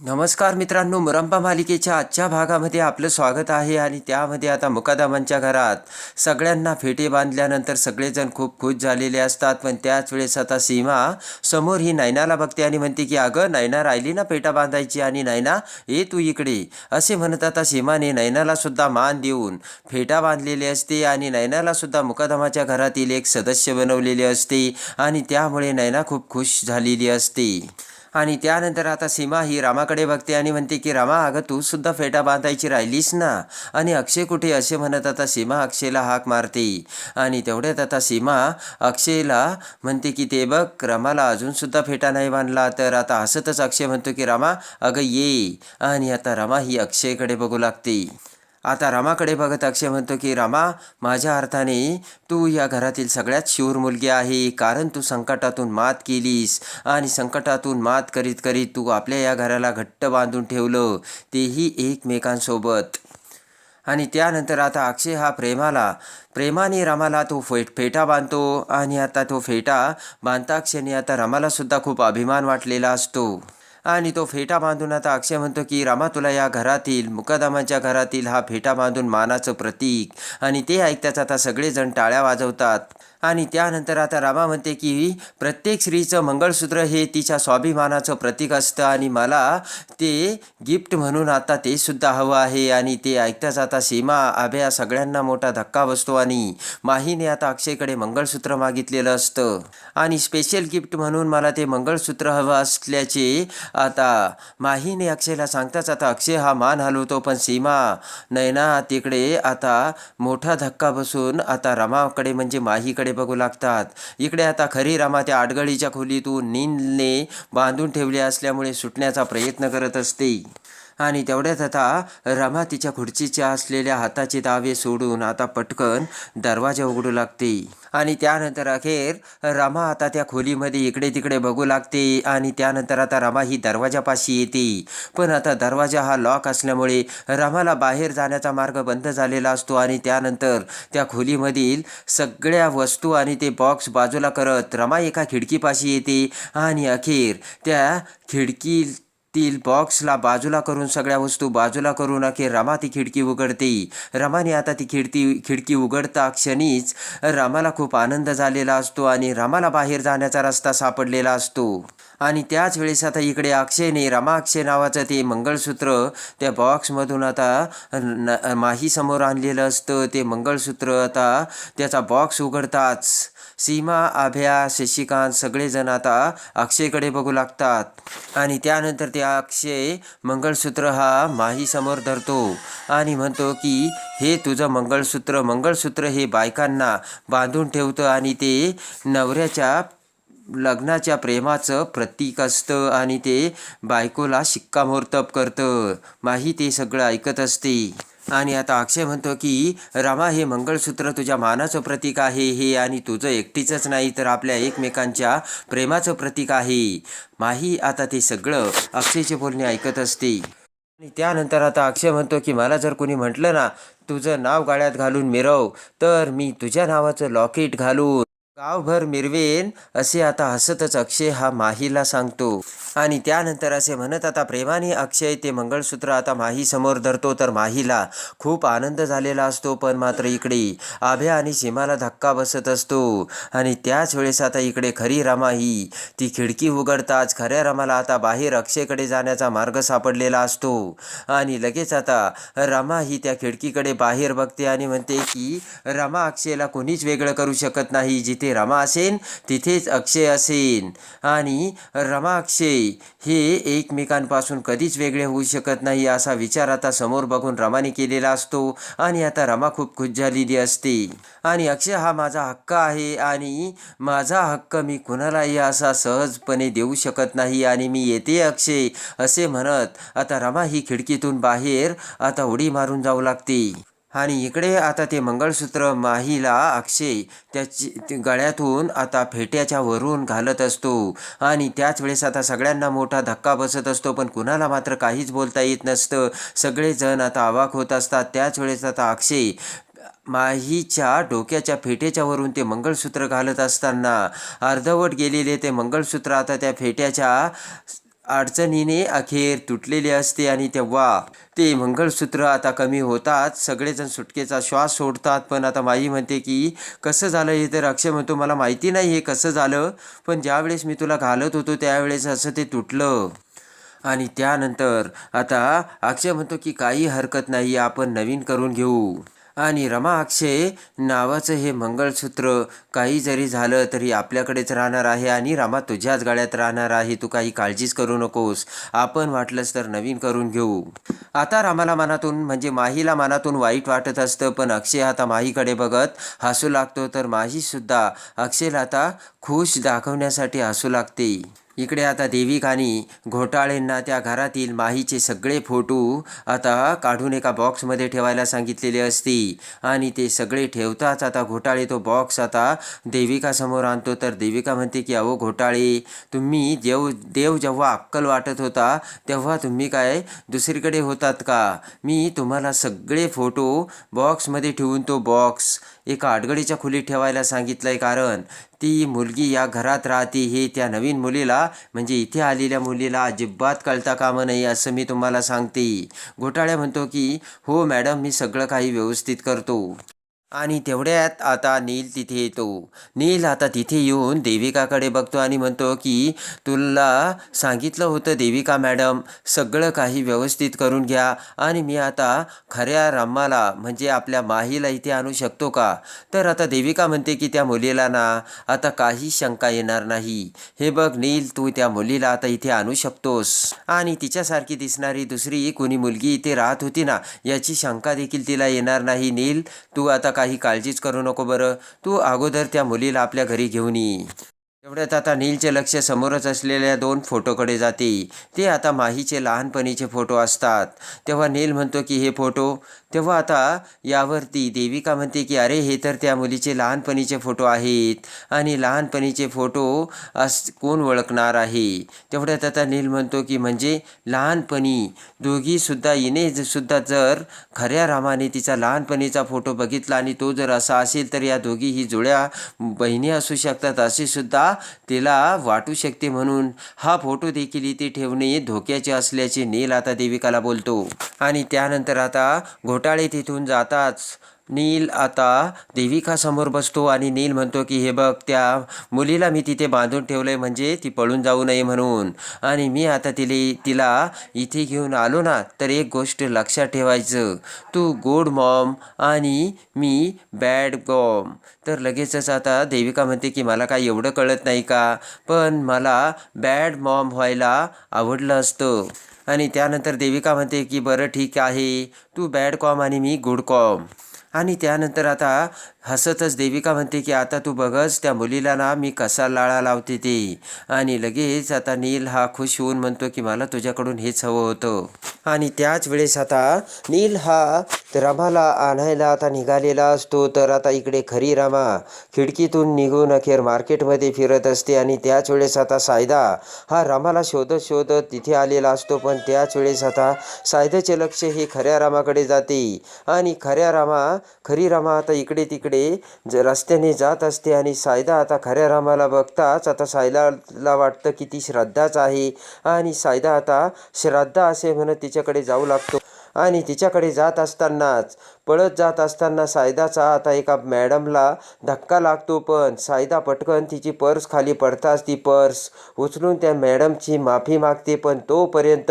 नमस्कार मित्रांनो मुरंबा मालिकेच्या आजच्या भागामध्ये आपलं स्वागत आहे आणि त्यामध्ये आता मुकादमांच्या घरात सगळ्यांना फेटे बांधल्यानंतर सगळेजण खूप खुश झालेले असतात. पण त्याच वेळेस आता सीमा समोर ही नैनाला बघते आणि म्हणते की अगं नैना राहिली ना फेटा बांधायची आणि नैना ये तू इकडे. असे म्हणत आता सीमाने नैनालासुद्धा मान देऊन फेटा बांधलेले असते आणि नैनालासुद्धा मुकादमाच्या घरातील एक सदस्य बनवलेले असते आणि त्यामुळे नैना खूप खुश झालेली असते. आणि त्यानंतर आता सीमा ही रामाकडे बघते आणि म्हणते की रामा अगं तू सुद्धा फेटा बांधायची राहिलीस ना? आणि अक्षय कुठे असे म्हणत आता सीमा अक्षयला हाक मारते. आणि तेवढ्यात आता सीमा अक्षयला म्हणते की ते बघ रमाला अजूनसुद्धा फेटा नाही बांधला. तर आता हसतच अक्षय म्हणतो की रामा अगं ये. आणि आता रमा ही अक्षयकडे बघू लागते. आता रामाकडे बघत अक्षय म्हणतो की रामा माझ्या अर्थाने तू या घरातील सगळ्यात शूर मुलगी आहे कारण तू संकटातून मात केलीस. आणि संकटातून मात करीत करीत तू आपल्या या घराला घट्ट बांधून ठेवलं. तेही एकमेकांसोबत. आणि त्यानंतर आता अक्षय हा प्रेमाला प्रेमाने रामाला तो फे फेटा बांधतो. आणि आता तो फेटा बांधता क्षणी आता रमालासुद्धा खूप अभिमान वाटलेला असतो. आणि तो फेटा बांधून आता अक्षय म्हणतो की रामा तुला या घरातील मुकादमाच्या घरातील हा फेटा बांधून मानाचं प्रतीक. आणि ते ऐकताच आता सगळेजण टाळ्या वाजवतात. आणि त्यानंतर आता रामा म्हणते की प्रत्येक स्त्रीचं मंगळसूत्र हे तिच्या स्वाभिमानाचं प्रतीक असतं आणि मला ते गिफ्ट म्हणून आता ते सुद्धा हवं आहे आणि ते ऐकताच आता सीमा आभ्या सगळ्यांना मोठा धक्का बसतो आणि माहीने आता अक्षयकडे मंगळसूत्र मागितलेलं असतं. आणि स्पेशल गिफ्ट म्हणून मला ते मंगळसूत्र हवं असल्याचे आता माहीने अक्षयला सांगताच आता अक्षय हा मान हलवतो पण सीमा नयना तिकडे आता मोठा धक्का बसून आता रमाकडे म्हणजे माहीकडे बघू लागतात. इकडे आता खरी रमा त्या आडगळीच्या खोलीतून नीलने बांधून ठेवले असल्यामुळे सुटण्याचा प्रयत्न करत असते. आणि तेवढ्यात आता रमा तिच्या खुर्चीच्या असलेल्या हाताचे दावे सोडून आता पटकन दरवाजा उघडू लागते. आणि त्यानंतर अखेर रमा आता त्या खोलीमध्ये इकडे तिकडे बघू लागते आणि त्यानंतर आता रमा ही दरवाजापाशी येते. पण आता दरवाजा हा लॉक असल्यामुळे रमाला बाहेर जाण्याचा मार्ग बंद झालेला असतो आणि त्यानंतर त्या खोलीमधील सगळ्या वस्तू आणि ते बॉक्स बाजूला करत रमा एका खिडकीपाशी येते आणि अखेर त्या खिडकी तील बॉक्सला बाजूला करून सगळ्या वस्तू बाजूला करून अखेर रमा ती खिडकी उघडते. रमाने आता ती खिडकी खिडकी उघडता क्षणीच रामाला खूप आनंद झालेला असतो आणि रामाला बाहेर जाण्याचा रस्ता सापडलेला असतो. आणि त्याच वेळेस आता इकडे अक्षयने रमाक्षय नावाचं ते मंगळसूत्र त्या बॉक्समधून आता न माहीसमोर आणलेलं असतं. ते मंगळसूत्र आता त्याचा बॉक्स उघडताच सीमा आभ्या शशिकांत सगळेजण आता अक्षयकडे बघू लागतात. आणि त्यानंतर ते अक्षय मंगळसूत्र हा माहीसमोर धरतो आणि म्हणतो की हे तुझं मंगळसूत्र मंगळसूत्र हे बायकांना बांधून ठेवतं आणि ते नवऱ्याच्या लग्नाच्या प्रेमाचं प्रतीक असतं आणि ते बायकोला शिक्कामोर्तब करतं. माही ते सगळं ऐकत असते. आणि आता अक्षय म्हणतो की रमा हे मंगळसूत्र तुझ्या मानाचं प्रतीक आहे हे आणि तुझं एकटीचंच नाही तर आपल्या एकमेकांच्या प्रेमाचं प्रतीक आहे. माही आता ते सगळं अक्षयचे बोलणे ऐकत असते. आणि त्यानंतर आता अक्षय म्हणतो की मला जर कोणी म्हटलं ना तुझं नाव गाड्यात घालून मिरव तर मी तुझ्या नावाचं लॉकेट घालून गावभर मिरवेन असे आता हसतच अक्षय हा माहीला सांगतो. आणि त्यानंतर असे म्हणत आता प्रेमाने अक्षय ते मंगळसूत्र आता माही समोर धरतो तर माहीला खूप आनंद झालेला असतो पण मात्र इकडे आभ्या आणि सीमाला धक्का बसत असतो. आणि त्याच वेळेस आता इकडे खरी रमा ही ती खिडकी उघडताच खऱ्या रमाला आता बाहेर अक्षयकडे जाण्याचा मार्ग सापडलेला असतो. आणि लगेच आता रमा ही त्या खिडकीकडे बाहेर बघते आणि म्हणते की रमा अक्षयला कोणीच वेगळं करू शकत नाही जिथे रमा असेन तिथेच अक्षय असेन. आणि रमा अक्षय हे एकमेकांपासून कधीच वेगळे होऊ शकत नाही असा विचार आता समोर बघून रमाने केलेला असतो. आणि आता रमा खूप खुश झालेली असते. आणि अक्षय हा माझा हक्क आहे आणि माझा हक्क मी कुणालाही असा सहजपणे देऊ शकत नाही आणि मी येते अक्षय असे म्हणत आता रमा ही खिडकीतून बाहेर आता उडी मारून जाऊ लागते. आणि इकडे आता ते मंगळसूत्र माहीला अक्षय त्याची गळ्यातून आता फेट्याच्या वरून घालत असतो. आणि त्याच वेळेस आता सगळ्यांना मोठा धक्का बसत असतो पण कुणाला मात्र काहीच बोलता येत नसतं. सगळेजण आता अवाक होत असतात. त्याच वेळेस आता अक्षय माहीच्या डोक्याच्या फेट्याच्या वरून ते मंगळसूत्र घालत असताना अर्धवट गेलेले ते मंगळसूत्र आता त्या फेट्याच्या अडचणीने अखेर तुटलेले असते आणि तेव्हा ते मंगळसूत्र आता कमी होतात. सगळेजण सुटकेचा श्वास सोडतात. पण आता माई म्हणते की कसं झालं हे तर? अक्षय म्हणतो मला माहिती नाही हे कसं झालं. पण ज्यावेळेस मी तुला घालत होतो त्यावेळेस असं ते तुटलं. आणि त्यानंतर आता अक्षय म्हणतो की काही हरकत नाही. आपण नवीन करून घेऊ. आणि रमा अक्षय नावाचं हे मंगळसूत्र काही जरी झालं तरी आपल्याकडेच राहणार आहे आणि रमा तुझ्याच गाड्यात राहणार आहे. तू काही काळजीच करू नकोस. आपण वाटलंच तर नवीन करून घेऊ. आता रामाला मनातून म्हणजे माहीला मनातून वाईट वाटत असतं पण अक्षय आता माहीकडे बघत हसू लागतो. तर माहीसुद्धा अक्षयला आता खुश दाखवण्यासाठी असू लागते. इकडे आता देविकानी घोटाळेंना त्या घरातील माहीचे सगळे फोटो आता काढून एका बॉक्समध्ये ठेवायला सांगितलेले असते. आणि ते सगळे ठेवताच आता घोटाळे तो बॉक्स आता देविकासमोर आणतो. तर देविका म्हणते की अहो घोटाळे तुम्ही देव देव जेव्हा अक्कल वाटत होता तेव्हा तुम्ही काय दुसरीकडे होतात का? मी तुम्हाला सगळे फोटो बॉक्समध्ये ठेवून तो बॉक्स एका अडगडीच्या खोलीत ठेवायला सांगितलं आहे कारण ती मुलगी या घरात राहते हे त्या नवीन मुलीला म्हणजे इथे आलेल्या मुलीला अजिबात कळता कामं नाही असं मी तुम्हाला सांगते. घोटाळ्या म्हणतो की हो मॅडम मी सगळं काही व्यवस्थित करतो. आणि तेवढ्यात आता नील तिथे येतो. नील आता तिथे येऊन देविकाकडे बघतो आणि म्हणतो की तुला सांगितलं होतं देविका मॅडम सगळं काही व्यवस्थित करून घ्या आणि मी आता खऱ्या रामाला म्हणजे आपल्या माहीला इथे आणू शकतो का? तर आता देविका म्हणते की त्या मुलीला ना आता काही शंका येणार नाही. हे बघ नील तू त्या मुलीला आता इथे आणू शकतोस. आणि तिच्यासारखी दिसणारी दुसरी कोणी मुलगी इथे राहत होती ना याची शंका देखील तिला येणार नाही. नील तू आता काही काळजीच करू नको बरं. तू अगोदर त्या मुलीला आपल्या घरी घेऊन ये. तेवढ्यात आता नीलचे लक्ष समोरच असलेल्या दोन फोटोकडे जाते. ते आता माहीचे लहानपणीचे फोटो असतात. तेव्हा नील म्हणतो की हे फोटो तेव्हा आता यावरती देविका म्हणते की अरे हे तर त्या मुलीचे लहानपणीचे फोटो आहेत आणि लहानपणीचे फोटो अस कोण ओळखणार आहे? तेवढ्यात आता नील म्हणतो की म्हणजे लहानपणी दोघीसुद्धा हिने सुद्धा जर खऱ्या रामाने तिचा लहानपणीचा फोटो बघितला आणि तो जर असा असेल तर या दोघी ही जुळ्या बहिणी असू शकतात असे सुद्धा तिला वाटू शकते म्हणून. हा फोटो देखील इथे ठेवणे धोक्याचे असल्याचे नील आता देविकाला बोलतो. आणि त्यानंतर आता घोटाळे तिथून जाताच. नील आता देविकासमोर बसतो आणि नील म्हणतो की हे बघ त्या मुलीला मी तिथे बांधून ठेवलं आहे म्हणजे ती पळून जाऊ नये म्हणून. आणि मी आता तिले तिला इथे घेऊन आलो ना तर एक गोष्ट लक्षात ठेवायचं. तू गोड मॉम आणि मी बॅड गॉम. तर लगेचच आता देविका म्हणते की मला काय एवढं कळत नाही का? पण मला बॅड मॉम व्हायला आवडलं असतं. आणि त्यानंतर देविका म्हणते की बरं ठीक आहे. तू बॅड कॉम आणि मी गुड कॉम आणि त्यानंतर आता हसतच देविका म्हणते की आता तू बघच त्या मुलीला ना मी कसा लाळा लावते ते. आणि लगेच आता नील हा खुश होऊन म्हणतो की मला तुझ्याकडून हेच हवं होतं. आणि त्याच वेळेस आता नील हा रमाला आणायला आता निघालेला असतो. तर आता इकडे खरी रमा खिडकीतून निघून अखेर मार्केटमध्ये फिरत असते. आणि त्याच वेळेस आता सायदा हा रमाला शोधत शोधत तिथे आलेला असतो. पण त्याच वेळेस आता सायदाचे लक्ष हे खऱ्या रामाकडे जाते. आणि खऱ्या रामा खरी रामा आता इकडे तिकडे तिकडे ज रस्त्याने जात असते आणि सायदा आता खऱ्या रामाला बघताच आता सायदाला वाटतं की ती श्रद्धाच आहे. आणि सायदा आता श्रद्धा असे म्हणत तिच्याकडे जाऊ लागतो. आणि तिच्याकडे जात असतानाच पळत जात असताना सायदाचा आता एका मॅडमला धक्का लागतो पण सायदा पटकन तिची पर्स खाली पडताच ती पर्स उचलून त्या मॅडमची माफी मागते पण तोपर्यंत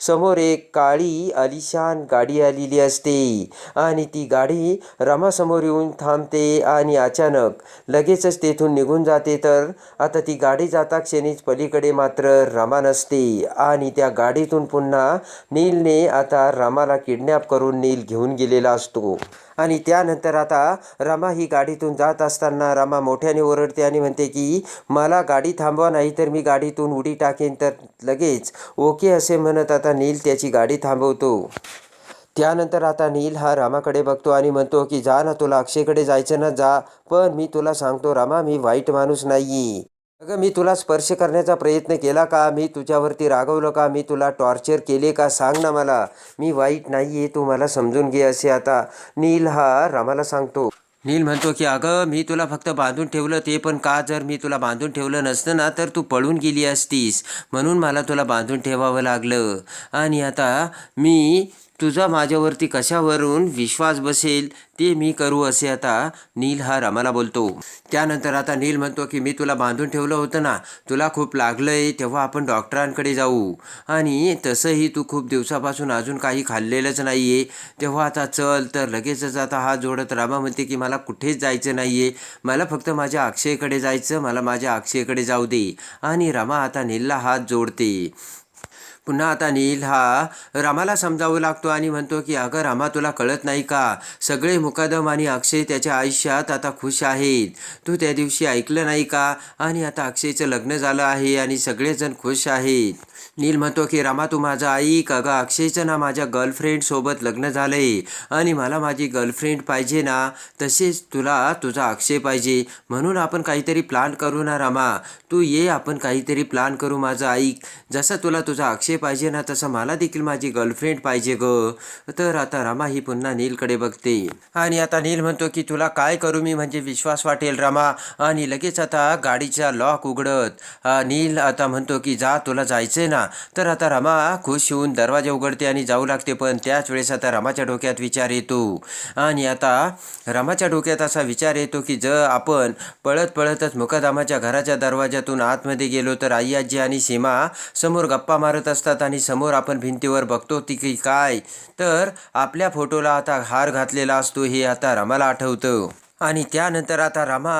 समोर एक काळी आलिशान गाडी आलेली असते आणि ती गाडी रमासमोर येऊन थांबते आणि अचानक लगेचच तेथून निघून जाते. तर आता ती गाडी जाता क्षणीच पलीकडे मात्र रमा नसते आणि त्या गाडीतून पुन्हा नीलने आता रमाला किडनॅप करून नील घेऊन गेलेला असतो. आणि त्यानंतर आता रमा ही गाडीतून जात असताना रमा मोठ्याने ओरडते आणि म्हणते की मला गाडी थांबवा नाही तर मी गाडीतून उडी टाकेन. तर लगेच ओके असे म्हणत आता नील त्याची गाडी थांबवतो. त्यानंतर आता नील हा रामाकडे बघतो आणि म्हणतो की जा ना तुला अक्षयकडे जायचं ना जा. पण मी तुला सांगतो रामा मी वाईट माणूस नाही अगं मी तुला स्पर्श करण्याचा प्रयत्न केला का? मी तुझ्यावरती रागवलं का? मी तुला टॉर्चर केले का? सांग ना मला. मी वाईट नाही आहे तू मला समजून घे असे आता. नील हा रामाला सांगतो. नील म्हणतो की अगं मी तुला फक्त बांधून ठेवलं ते पण का जर मी तुला बांधून ठेवलं नसतं ना तर तू पळून गेली असतीस. म्हणून मला तुला बांधून ठेवावं लागलं. आणि आता मी तुझा माझ्यावरती कशावरून विश्वास बसेल ते मी करू असे आता नील हा रमाला बोलतो. त्यानंतर आता नील म्हणतो की मी तुला बांधून ठेवलं होतं ना तुला खूप लागलं आहे तेव्हा आपण डॉक्टरांकडे जाऊ. आणि तसंही तू खूप दिवसापासून अजून काही खाल्लेलंच नाही आहे तेव्हा आता चल तर लगेचच आता हा जोडत रामा म्हणते की मला कुठेच जायचं नाही आहे मला फक्त माझ्या अक्षयकडे जायचं मला माझ्या अक्षयकडे जाऊ दे. आणि रमा आता नीलला हात जोडते. पुन्हा आता नील हा रामाला समजावू लागतो आणि म्हणतो की अगं रामा तुला कळत नाही का? सगळे मुकादम आणि अक्षय त्याच्या आयुष्यात आता खुश आहेत. तू त्या दिवशी ऐकलं नाही का? आणि आता अक्षयचं लग्न झालं आहे आणि सगळेजण खुश आहेत. नील म्हणतो की रामा तू माझा ऐक अगं अक्षयचं ना माझ्या गर्लफ्रेंडसोबत लग्न झालंय. आणि मला माझी गर्लफ्रेंड पाहिजे ना तसेच तुला तुझा अक्षय पाहिजे. म्हणून आपण काहीतरी प्लॅन करू ना रामा. तू ये आपण काहीतरी प्लॅन करू माझं ऐक जसं तुला तुझा अक्षय पाहिजे ना तसं मला देखील माझी गर्लफ्रेंड पाहिजे ग. तर आता रामा ही पुन्हा नीलकडे बघते. आणि आता नील म्हणतो की तुला काय करू मी म्हणजे विश्वास वाटेल रामा. आणि लगेच आता गाडीचा लॉक उघडत. नील आता म्हणतो की जा तुला जायचंय ना. तर आता रमा खुश होऊन दरवाजा उघडते आणि जाऊ लागते पण त्याच वेळेस आता रमाच्या डोक्यात विचार येतो. आणि आता रमाच्या डोक्यात असा विचार येतो की जर आपण पळत पळतच मुकादामाच्या घराच्या दरवाजातून आतमध्ये गेलो तर आई आजी आणि सीमा समोर गप्पा मारत असतात आणि समोर आपण भिंतीवर बघतो ती की काय. तर आपल्या फोटोला आता हार घातलेला असतो हे आता रमाला आठवतं. आणि त्यानंतर आता रमा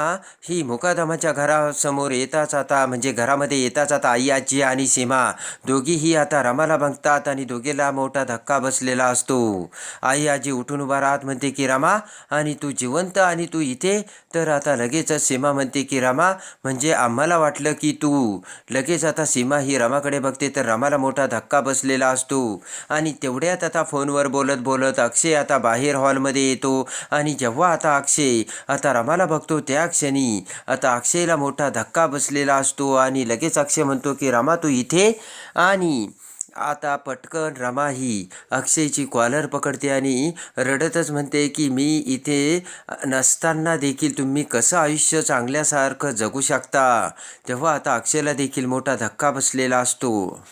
ही मुकादमाच्या घरासमोर येताच आता म्हणजे घरामध्ये येताच आता आई आजी आणि सीमा. दोघीही आता रमाला बघतात आणि दोघीला मोठा धक्का बसलेला असतो. आई आजी उठून उभा राहत म्हणते की रमा आणि तू जिवंत आणि तू इथे तर आता लगेचच सीमा म्हणते की रमा म्हणजे आम्हाला वाटलं की तू. लगेच आता सीमा ही रमाकडे बघते तर रमाला मोठा धक्का बसलेला असतो. आणि तेवढ्यात आता फोनवर बोलत बोलत अक्षय आता बाहेर हॉलमध्ये येतो. आणि जेव्हा आता अक्षय आता रमाला बघतो त्या क्षणी आता अक्षयला मोठा धक्का बसलेला असतो. आणि लगेच अक्षय म्हणतो की रमा तू इथे? आणि आता पटकन रमा ही. अक्षयची कॉलर पकडते आणि रडतच म्हणते की मी इथे नसताना देखील तुम्ही कसं आयुष्य चांगल्यासारखं जगू शकता? तेव्हा आता अक्षयला देखील मोठा धक्का बसलेला असतो.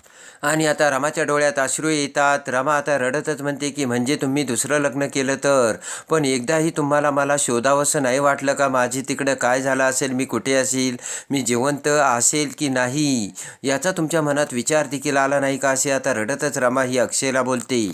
आणि आता रमाच्या डोळ्यात अश्रू येतात. रमा आता रडतच म्हणते की म्हणजे तुम्ही दुसरं लग्न केलं तर? पण एकदाही तुम्हाला मला शोधावंसं नाही वाटलं का? माझी तिकडं काय झालं असेल? मी कुठे असेल? मी जिवंत असेल की नाही? याचा तुमच्या मनात विचार देखील आला नाही का? असे आता रडतच रमा ही अक्षयला बोलते.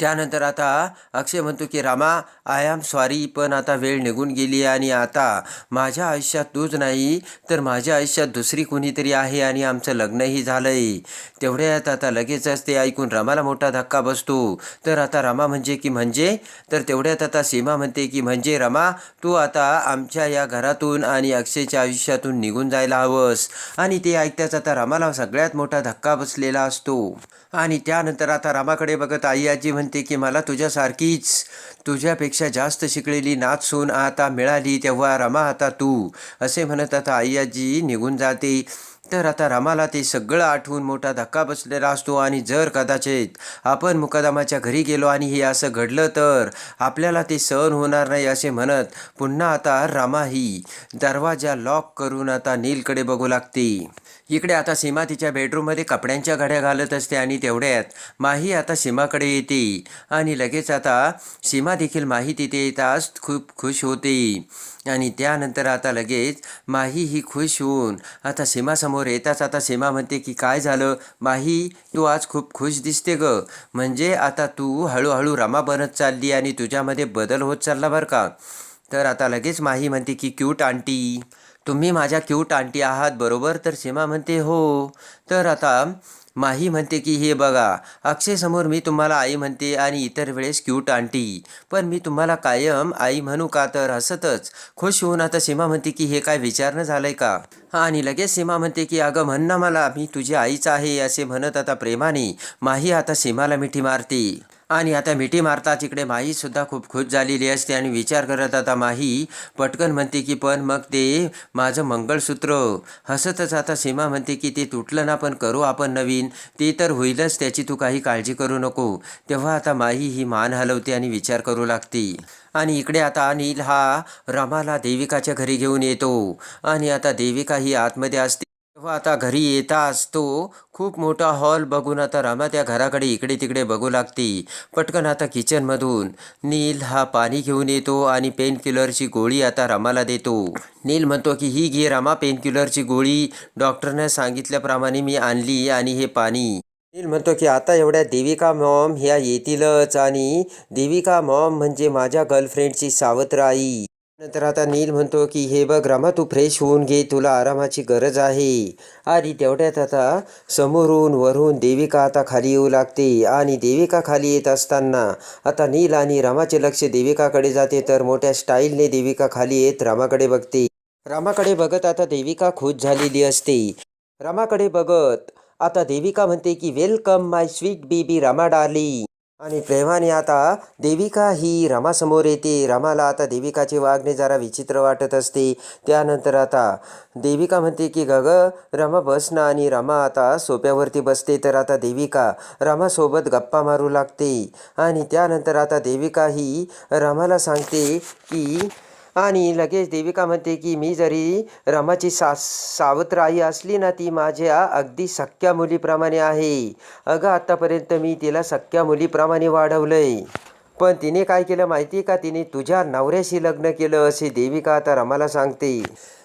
त्यानंतर आता अक्षय म्हणतो की रामा आय एम सॉरी पण आता वेळ निघून गेली आणि आता माझ्या आयुष्यात तूच नाही तर माझ्या आयुष्यात दुसरी कोणीतरी आहे आणि आमचं लग्नही झालं आहे तेवढ्यात आता लगेचच ते ऐकून रामाला मोठा धक्का बसतो. तर आता रामा म्हणजे की म्हणजे? तर तेवढ्यात आता सीमा म्हणते की म्हणजे रमा तू आता आमच्या या घरातून आणि अक्षयच्या आयुष्यातून निघून जायला हवंस. आणि ते ऐकताच आता रामाला सगळ्यात मोठा धक्का बसलेला असतो. आणि त्यानंतर आता रामाकडे बघत आई आजी म्हणते की मला तुझ्यासारखीच तुझ्यापेक्षा जास्त शिकलेली नाच सून आता मिळाली तेव्हा रमा आता तू असे म्हणत आता आई आजी निघून जाते. तर आता रामाला ते सगळं आठवून मोठा धक्का बसलेला असतो आणि जर कदाचित आपण मुकादामाच्या घरी गेलो आणि हे असं घडलं तर आपल्याला ते सहन होणार नाही असे म्हणत पुन्हा आता रामा ही दरवाजा लॉक करून आता नीलकडे बघू लागते. इकडे आता सीमा तिच्या बेडरूममध्ये कपड्यांच्या घड्या घालत असते आणि तेवढ्यात माही आता सीमाकडे येते आणि लगेच आता सीमा देखील माही तिथे येताच खूप खुश होते. आणि त्यानंतर आता लगेच माही ही खुश होऊन आता सीमासमोर येताच आता सीमा म्हणते की काय झालं? माही तू आज खूप खुश दिसते ग. म्हणजे आता तू हळूहळू रमा बनत चालली आणि तुझ्यामध्ये बदल होत चालला बरं का? तर आता लगेच माही म्हणते की क्यूट आंटी. तुम्ही माझ्या क्यूट आंटी आहात बरोबर? तर सीमा म्हणते हो. तर आता माही म्हणते की हे बघा अक्षयसमोर मी तुम्हाला आई म्हणते आणि इतर वेळेस क्यूट आंटी. पण मी तुम्हाला कायम आई म्हणू का तर हसतच. खुश होऊन आता सीमा म्हणते की हे काय विचारणं झालंय का? आणि लगेच सीमा म्हणते की अगं म्हण ना मला मी तुझी आईच आहे असे म्हणत आता प्रेमाने माही आता सीमाला मिठी मारते. आणि आता मिठी मारताच इकडे माहीसुद्धा खूप खुश झालेली असते आणि विचार करत आता माही पटकन म्हणते की पण मग ते माझं मंगळसूत्र हसतच आता सीमा म्हणते की ते तुटलं ना पण करू आपण नवीन ते तर होईलच त्याची तू काही काळजी करू नको. तेव्हा आता माही ही मान हलवते आणि विचार करू लागते. आणि इकडे आता अनिल हा रमाला देविकाच्या घरी घेऊन येतो. आणि आता देविका ही आतमध्ये असते. तेव्हा आता घरी येताच तो खूप मोठा हॉल बघून आता रमा त्या घराकडे इकडे तिकडे बघू लागते. पटकन आता किचनमधून. नील हा पाणी घेऊन येतो आणि पेन किलरची गोळी आता रमाला देतो. नील म्हणतो की ही घे रमा पेन किलरची गोळी. डॉक्टरने सांगितल्याप्रमाणे मी आणली आणि हे पाणी. नील म्हणतो की आता एवढ्या देविका मॉम ह्या येतीलच आणि देविका मॉम म्हणजे माझ्या गर्लफ्रेंडची सावत्र आई. नंतर आता नील म्हणतो की हे बघ रमा तू फ्रेश होऊन घे तुला आरामाची गरज आहे. आणि तेवढ्यात आता समोरून वरून देविका आता खाली येऊ लागते आणि देविका खाली येत असताना आता नील आणि रामाचे लक्ष देविकाकडे जाते तर मोठ्या स्टाईलने देविका खाली येत रामाकडे बघते. रामाकडे बघत आता देविका खुश झालेली असते. रामाकडे बघत आता देविका म्हणते की welcome my sweet baby Rama darling आणि प्रेमाने आता देविका ही रमासमोर येते. रमाला आता देविकाचे वागणे जरा विचित्र वाटत असते. त्यानंतर आता देविका म्हणते की गग रमा बस ना. आणि रमा आता सोप्यावरती बसते. तर आता देविका रमासोबत गप्पा मारू लागते. आणि त्यानंतर आता देविका ही रमाला सांगते की आणि लगेच देविका म्हणते की मी जरी रमाची सा सावत्र आई असली ना ती माझ्या अगदी सख्या मुलीप्रमाणे आहे. अगं आत्तापर्यंत मी तिला सख्या मुलीप्रमाणे वाढवलंय. पण तिने काय केलं माहिती आहे का? तिने तुझ्या नवऱ्याशी लग्न केलं असे देविका आता रमाला सांगते.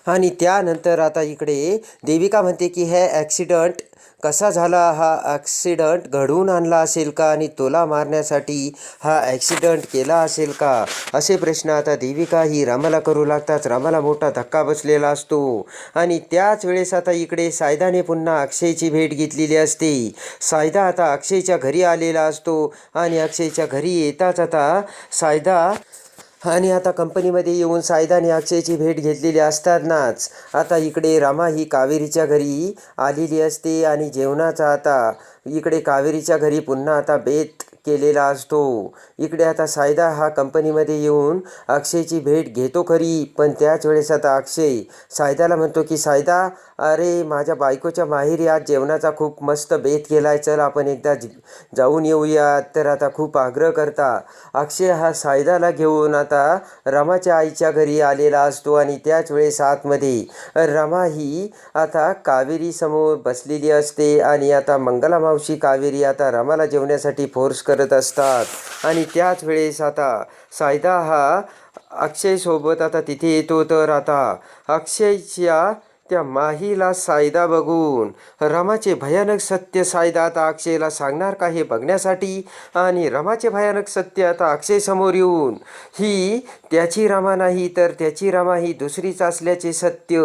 आणि त्यानंतर आता इकडे देविका म्हणते की हे ॲक्सिडंट कसा झाला? हा ॲक्सिडंट घडवून आणला असेल का? आणि तुला मारण्यासाठी हा ॲक्सिडंट केला असेल का? असे प्रश्न आता देविका ही रामाला करू लागताच रामाला मोठा धक्का बसलेला असतो. आणि त्याच वेळेस आता इकडे सायदाने पुन्हा अक्षयची भेट घेतलेली असते. सायदा आता अक्षयच्या घरी आलेला असतो. आणि अक्षयच्या घरी येताच आता सायदा आणि आता कंपनीमध्ये येऊन सायदाने अक्षयची भेट घेतलेली असतानाच आता इकडे रमा ही कावेरीच्या घरी आलेली असते आणि जेवणाचा आता इकडे कावेरीच्या घरी पुन्हा आता बेत केलेला असतो. इकडे आता सायदा हा कंपनीमध्ये येऊन अक्षयची भेट घेतो खरी पण त्याच वेळेस आता अक्षय सायदाला म्हणतो की सायदा अरे माझ्या बायकोच्या माहेरी आज जेवणाचा खूप मस्त बेत आहे चल आपण एकदा जाऊन येऊयात. तर आता खूप आग्रह करता. अक्षय हा सायदाला घेऊन आता रमाच्या आईच्या घरी आलेला असतो आणि त्याच वेळेस आतमध्ये रमा ही आता कावेरी समोर बसलेली असते आणि आता मंगला मावशी कावेरी आता रमाला जेवण्यासाठी फोर्स कर करत असतात. आणि त्याच वेळेस आता सायदा हा अक्षयसोबत आता तिथे येतो तर आता अक्षयच्या त्या माहीला सायदा बघून रमाचे भयानक सत्य सायदा आता अक्षयला सांगणार का हे बघण्यासाठी? आणि रमाचे भयानक सत्य आता अक्षय समोर येऊन ही त्याची रमा नाही तर त्याची रमा ही दुसरीच असल्याचे सत्य.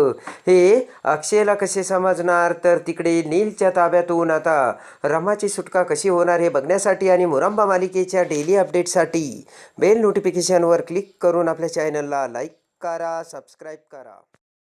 हे अक्षयला कसे समजणार? तर तिकडे नीलच्या ताब्यातून आता रमाची सुटका कशी होणार हे बघण्यासाठी आणि मुरंबा मालिकेच्या डेली अपडेटसाठी बेल नोटिफिकेशनवर क्लिक करून आपल्या चॅनलला लाईक करा सबस्क्राईब करा.